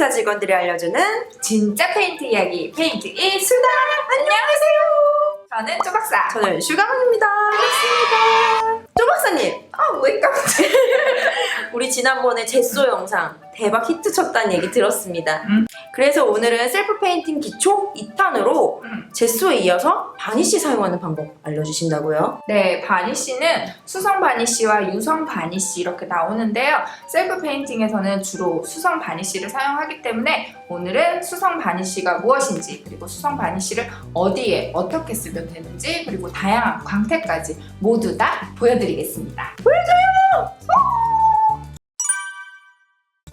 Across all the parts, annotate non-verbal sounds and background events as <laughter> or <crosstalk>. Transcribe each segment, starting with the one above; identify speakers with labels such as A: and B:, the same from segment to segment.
A: 회사 직원들이 알려주는
B: 진짜 페인트 이야기 페인트 이 수다 안녕하세요 저는 쪼박사
A: 저는 슈가망입니다. 반갑습니다. 쪼박사님,
B: 아왜 깜짝 <laughs>
A: 우리 지난번에 제소 영상 대박 히트 쳤다는 얘기 들었습니다.
B: 음.
A: 그래서 오늘은 셀프 페인팅 기초 2탄으로
B: 음.
A: 제소에 이어서 바니쉬 사용하는 방법 알려주신다고요?
B: 네 바니쉬는 수성 바니쉬와 유성 바니쉬 이렇게 나오는데요 셀프 페인팅에서는 주로 수성 바니쉬를 사용하기 때문에 오늘은 수성 바니쉬가 무엇인지 그리고 수성 바니쉬를 어디에 어떻게 쓰면 되는지 그리고 다양한 광택까지 모두 다 보여드리겠습니다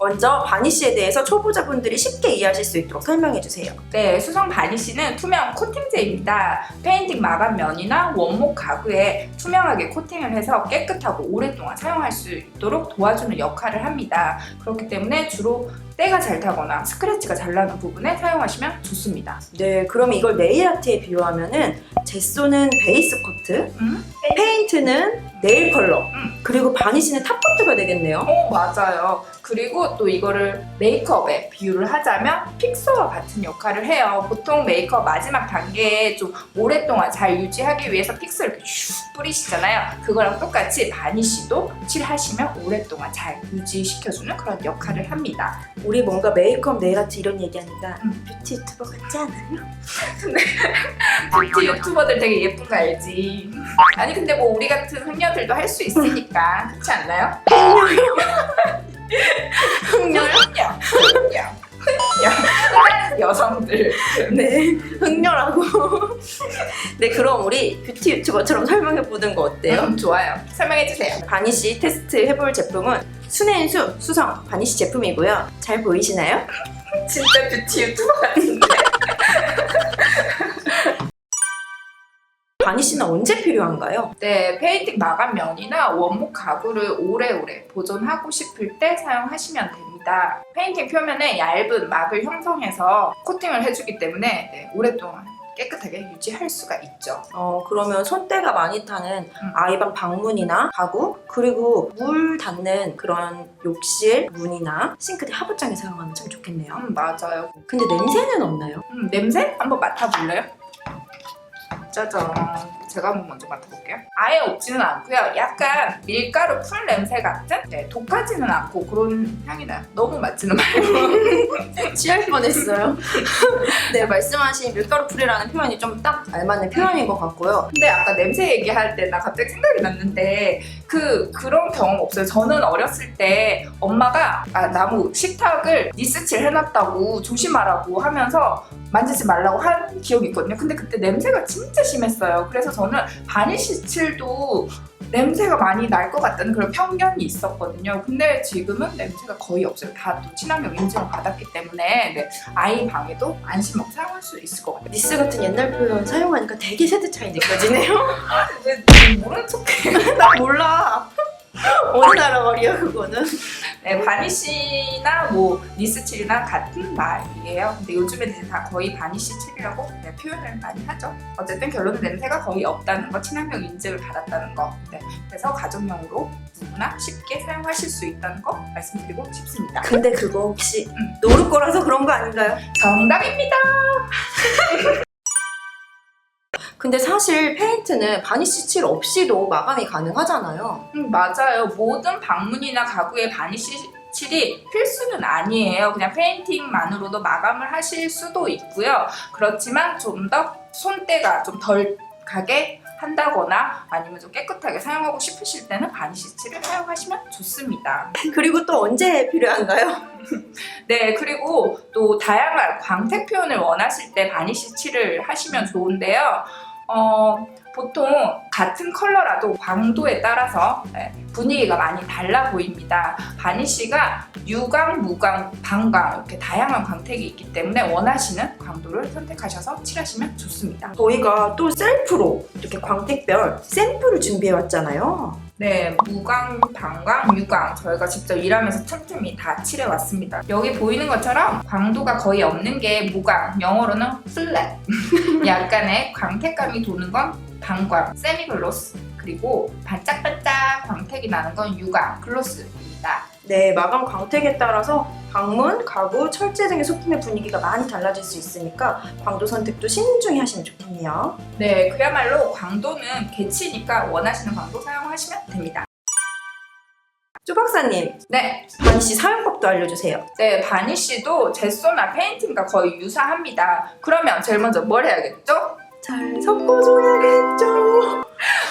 A: 먼저 바니쉬에 대해서 초보자분들이 쉽게 이해하실 수 있도록 설명해 주세요.
B: 네, 수성 바니쉬는 투명 코팅제입니다. 페인팅 마감 면이나 원목 가구에 투명하게 코팅을 해서 깨끗하고 오랫동안 사용할 수 있도록 도와주는 역할을 합니다. 그렇기 때문에 주로 때가 잘 타거나 스크래치가 잘 나는 부분에 사용하시면 좋습니다.
A: 네, 그럼 이걸 네일 아트에 비유하면은 제소는 베이스 코트,
B: 음?
A: 페인트는 네일 컬러,
B: 음.
A: 그리고 바니쉬는 탑 코트가 되겠네요.
B: 어, 맞아요. 그리고 또 이거를 메이크업에 비유를 하자면 픽서와 같은 역할을 해요. 보통 메이크업 마지막 단계에 좀 오랫동안 잘 유지하기 위해서 픽서를 이렇게 슉 뿌리시잖아요. 그거랑 똑같이 바니쉬도 칠하시면 오랫동안 잘 유지시켜주는 그런 역할을 합니다.
A: 우리 뭔가 메이크업, 네일 아트 이런 얘기하니까
B: 음.
A: 뷰티 유튜버 같지 않아요?
B: 뷰티 유튜버들 되게 예쁜 거 알지? 아니 근데 뭐 우리 같은 흥녀들도 할 수 있으니까 그렇지 않나요?
A: 흥녀요?
B: 흥녀, 흥녀, 흥녀, 여성들.
A: 네, 흥녀라고. 네, 그럼 우리 뷰티 유튜버처럼 설명해 보는 거 어때요?
B: 음, 좋아요. 설명해 주세요.
A: 바니쉬 테스트 해볼 제품은 순앤수 수성 바니쉬 제품이고요. 잘 보이시나요?
B: 진짜 뷰티 유튜버 같은데.
A: 바니쉬는 언제 필요한가요?
B: 네, 페인팅 마감 면이나 원목 가구를 오래오래 보존하고 싶을 때 사용하시면 됩니다. 페인팅 표면에 얇은 막을 형성해서 코팅을 해주기 때문에 네, 오랫동안 깨끗하게 유지할 수가 있죠.
A: 어, 그러면 손때가 많이 타는
B: 음.
A: 아이방 방문이나 가구, 그리고 물 닿는 그런 욕실 문이나 싱크대 하부장에 사용하면 참 좋겠네요.
B: 음, 맞아요.
A: 근데 냄새는 없나요?
B: 음, 냄새 한번 맡아볼래요? 짜잔. 제가 한번 먼저 맡아볼게요. 아예 없지는 않고요. 약간 밀가루 풀 냄새 같은? 네, 독하지는 않고 그런 향이 나요. 너무 맡지는 말고. <laughs>
A: 취할 뻔했어요. <laughs> 네, 말씀하신 밀가루 풀이라는 표현이 좀 딱 알맞는 표현인 것 같고요.
B: 근데 아까 냄새 얘기할 때 나 갑자기 생각이 났는데 그 그런 경험 없어요. 저는 어렸을 때 엄마가 아, 나무 식탁을 니스칠 해놨다고 조심하라고 하면서 만지지 말라고 한 기억이 있거든요. 근데 그때 냄새가 진짜 심했어요. 그래서 저는 바니쉬 칠도 냄새가 많이 날 것 같다는 그런 편견이 있었거든요. 근데 지금은 냄새가 거의 없어요. 다 또 친환경 인증을 받았기 때문에 네, 아이 방에도 안심하고 사용할 수 있을 것 같아요.
A: 니스 같은 옛날 표현 사용하니까 되게 세대 차이 느껴지네요.
B: 왜 모른 척해?
A: 나 몰라. 어느 나라 말이야 그거는?
B: 네, 바니쉬나 뭐 니스칠이나 같은 말이에요. 근데 요즘에는 다 거의 바니쉬 칠이라고 네, 표현을 많이 하죠. 어쨌든 결론은 냄새가 거의 없다는 거, 친환경 인증을 받았다는 거. 네, 그래서 가정용으로 누구나 쉽게 사용하실 수 있다는 거 말씀드리고 싶습니다.
A: 근데 그거 혹시
B: 음.
A: 노루 거라서 그런 거 아닌가요?
B: 정답입니다.
A: 근데 사실 페인트는 바니쉬 칠 없이도 마감이 가능하잖아요.
B: 음, 맞아요. 모든 방문이나 가구에 바니쉬 칠이 필수는 아니에요. 그냥 페인팅만으로도 마감을 하실 수도 있고요. 그렇지만 좀 더 손때가 좀 덜 가게 한다거나 아니면 좀 깨끗하게 사용하고 싶으실 때는 칠을 사용하시면 좋습니다.
A: 그리고 또 언제 필요한가요? <laughs>
B: 네, 그리고 또 다양한 광택 표현을 원하실 때 칠을 하시면 좋은데요. 어, 보통 같은 컬러라도 광도에 따라서 네, 분위기가 많이 달라 보입니다. 바니쉬가 유광, 무광, 반광 이렇게 다양한 광택이 있기 때문에 원하시는 광도를 선택하셔서 칠하시면 좋습니다.
A: 저희가 또 셀프로 이렇게 광택별 샘플을 준비해 왔잖아요.
B: 네, 무광, 반광, 유광 저희가 직접 일하면서 틈틈이 다 칠해왔습니다. 여기 보이는 것처럼 광도가 거의 없는 게 무광, 영어로는 플랫. <laughs> 약간의 광택감이 도는 건 반광, 세미글로스. 그리고 반짝반짝 광택이 나는 건 유광, 글로스입니다.
A: 네, 마감 광택에 따라서 방문, 가구, 철제 등의 소품의 분위기가 많이 달라질 수 있으니까 광도 선택도 신중히 하시면 좋겠네요.
B: 네, 그야말로 광도는 개치니까 원하시는 광도 사용하시면 됩니다.
A: 쪼 박사님,
B: 네,
A: 바니 씨 사용법도 알려주세요.
B: 네, 바니쉬도 제소나 페인팅과 거의 유사합니다. 그러면 제일 먼저 뭘 해야겠죠?
A: 잘 섞어줘야겠죠.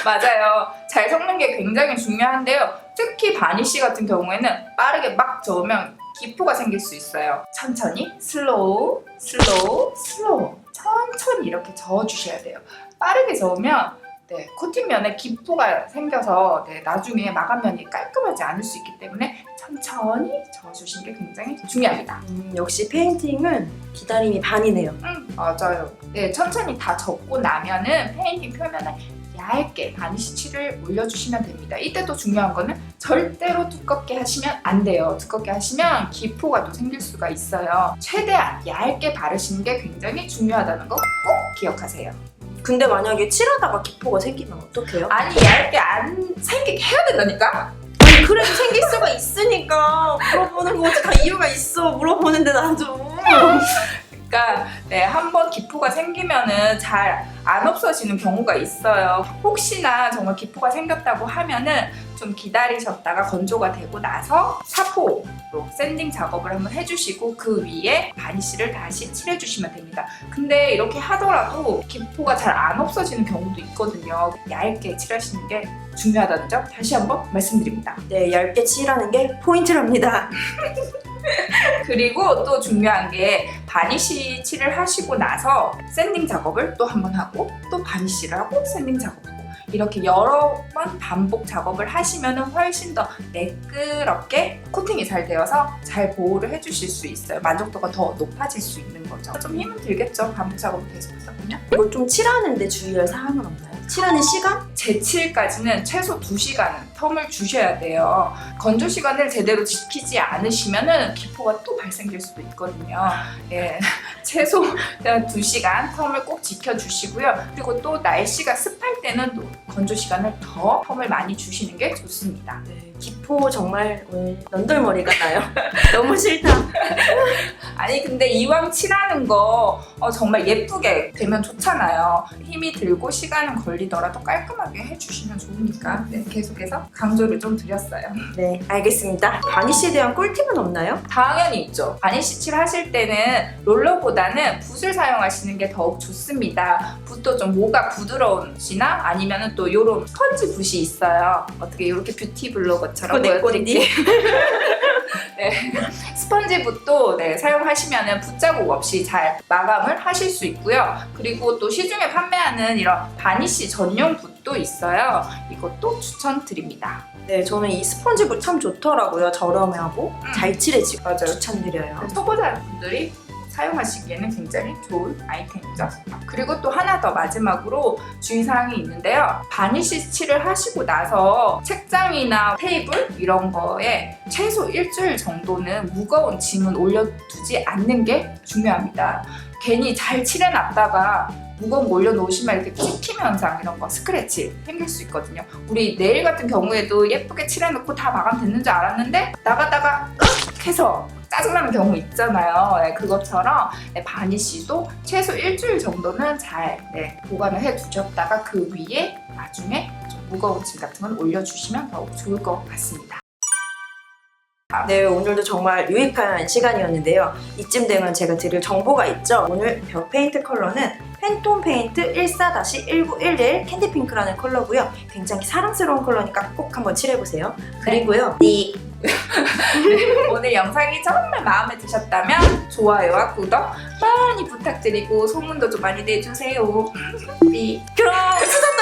B: 맞아요. 잘 섞는 게 굉장히 중요한데요. 특히 바니쉬 같은 경우에는 빠르게 막 저으면 기포가 생길 수 있어요. 천천히, 슬로우, 슬로우, 슬로우. 천천히 이렇게 저어주셔야 돼요. 빠르게 저으면 네, 코팅면에 기포가 생겨서 네, 나중에 마감면이 깔끔하지 않을 수 있기 때문에 천천히 저어주시는 게 굉장히 중요합니다.
A: 음, 역시 페인팅은 기다림이 반이네요.
B: 음, 맞아요. 네, 천천히 다 적고 나면은 페인팅 표면에 얇게 칠을 올려주시면 됩니다. 이때도 중요한 거는 절대로 두껍게 하시면 안 돼요. 두껍게 하시면 기포가 또 생길 수가 있어요. 최대한 얇게 바르시는 게 굉장히 중요하다는 거 꼭 기억하세요.
A: 근데 만약에 칠하다가 기포가 생기면 어떡해요?
B: 아니 얇게 안 생기게 해야 된다니까?
A: 아니, 그래도 생길 수가 있으니까 물어보는 거지. 다 이유가 있어. 물어보는데 나도.
B: 그러니까 네, 한번 기포가 생기면은 잘 안 없어지는 경우가 있어요. 혹시나 정말 기포가 생겼다고 하면은 좀 기다리셨다가 건조가 되고 나서 사포로 샌딩 작업을 한번 해주시고 그 위에 바니쉬를 다시 칠해주시면 됩니다. 근데 이렇게 하더라도 기포가 잘 안 없어지는 경우도 있거든요. 얇게 칠하시는 게 중요하다는 점 다시 한번 말씀드립니다.
A: 네, 얇게 칠하는 게 포인트랍니다. <laughs>
B: 그리고 또 중요한 게 바니쉬 칠을 하시고 나서 샌딩 작업을 또 한 번 하고 또 바니쉬를 하고 샌딩 작업하고 이렇게 여러 번 반복 작업을 하시면 훨씬 더 매끄럽게 코팅이 잘 되어서 잘 보호를 해주실 수 있어요. 만족도가 더 높아질 수 있는 거죠. 좀 힘은 들겠죠. 반복 작업을 계속 하다 보면.
A: 이걸 좀 칠하는데 주의할 사항은 없나요? 칠하는 시간?
B: 제칠까지는 최소 2시간은 텀을 주셔야 돼요. 건조 시간을 제대로 지키지 않으시면은 기포가 또 발생될 수도 있거든요. 예. <laughs> 최소 2시간 텀을 꼭 지켜주시고요. 그리고 또 날씨가 습할 때는 또 건조 시간을 더 텀을 많이 주시는 게 좋습니다.
A: 네, 기포 정말 오늘 넌덜머리가 나요. <laughs> 너무 싫다. <laughs>
B: 아니 근데 이왕 칠하는 거 어, 정말 예쁘게 되면 좋잖아요. 힘이 들고 시간은 걸리더라도 깔끔하게 해주시면 좋으니까 네, 계속해서 강조를 좀 드렸어요. <laughs>
A: 네, 알겠습니다. 바니쉬에 대한 꿀팁은 없나요?
B: 당연히 있죠. 바니쉬 칠 하실 때는 롤러보다는 붓을 사용하시는 게 더욱 좋습니다. 붓도 좀 모가 부드러운 붓이나 아니면은 또 요런 스펀지 붓이 있어요. 어떻게 이렇게 뷰티 블로거 처럼
A: 그거 내
B: 보여드릴게요. 네. 스펀지 붓도 네, 사용하시면 붓자국 없이 잘 마감을 하실 수 있고요. 그리고 또 시중에 판매하는 이런 바니쉬 전용 붓도 있어요. 이것도 추천드립니다.
A: 네, 저는 이 스펀지붓 참 좋더라고요. 저렴하고
B: 음.
A: 잘 칠해지고
B: 맞아요.
A: 추천드려요.
B: 초보자분들이 사용하시기에는 굉장히 좋은 아이템이죠. 그리고 또 하나 더 마지막으로 주의사항이 있는데요. 칠을 하시고 나서 책장이나 테이블 이런 거에 최소 일주일 정도는 무거운 짐은 올려두지 않는 게 중요합니다. 괜히 잘 칠해놨다가 무거운 거 올려놓으시면 이렇게 찍힘 현상 이런 거 스크래치 생길 수 있거든요. 우리 네일 같은 경우에도 예쁘게 칠해놓고 다 마감됐는 줄 알았는데 나가다가 윽 해서 짜증나는 경우 있잖아요. 네, 그것처럼 네, 바니쉬도 최소 일주일 정도는 잘 네, 보관을 해 두셨다가 그 위에 나중에 좀 무거운 짐 같은 건 올려주시면 더욱 좋을 것 같습니다.
A: 네, 오늘도 정말 유익한 시간이었는데요. 이쯤 되면 제가 드릴 정보가 있죠. 오늘 벽 페인트 컬러는 팬톤 페인트 14-1911 캔디 핑크라는 컬러고요. 굉장히 사랑스러운 컬러니까 꼭 한번 칠해보세요. 그리고요. 네. <laughs>
B: 오늘 영상이 정말 마음에 드셨다면 좋아요와 구독 많이 부탁드리고 소문도 좀 많이 내주세요. 삐. <laughs>
A: 그럼 수다